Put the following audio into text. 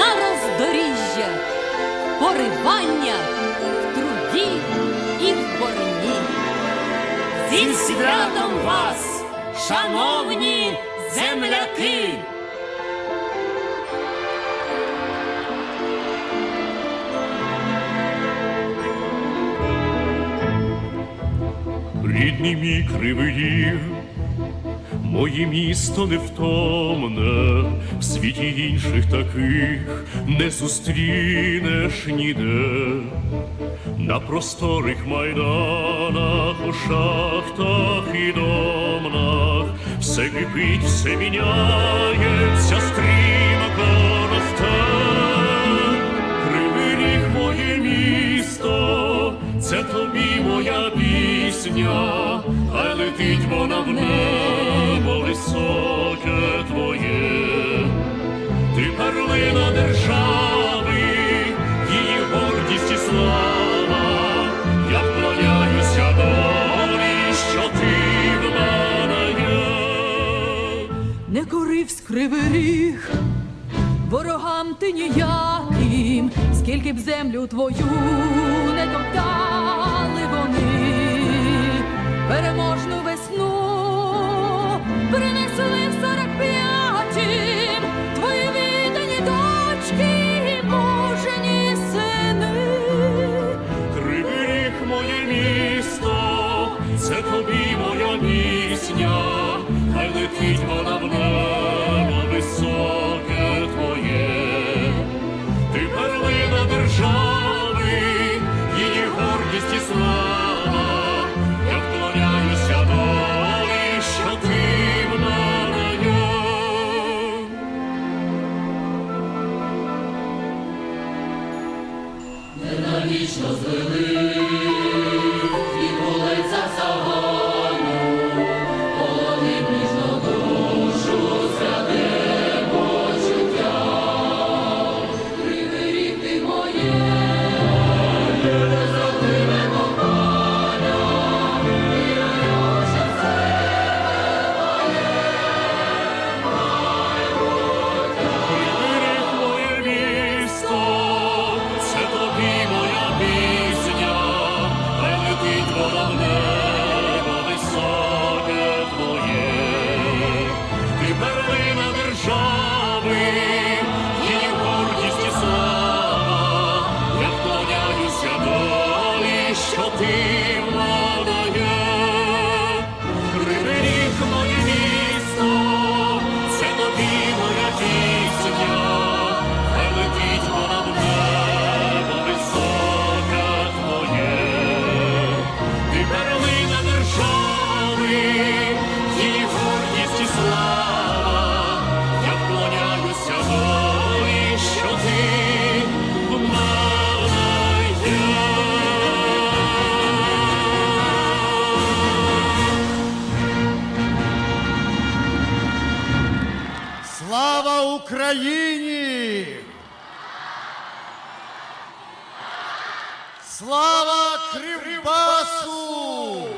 роздоріжжя, поривання в труді і в борні. Зі святом вас, шановні земляки! Рідний мій кривий моє місто невтомне, в світі інших таких не зустрінеш ніде. На просторих майданах, у шахтах і домнах все кипить, все міняється, стрімко росте. Кривий моє місто, це тобі моя пісня, хай летить вона в небо високе твоє, ти перлина держави, її гордість і слава, я вклоняюся долі, що ти в мене є. Не коривсь кривий ріг, ворогам ти ніяким, скільки б землю твою не топтали вони, це тобі моя пісня, хай летить вона в небо високе твоє, ти перлина держави, її гордість і слава, я вклоняюся долі, що ти в мене є. Берег Україні! Слава Кривбасу!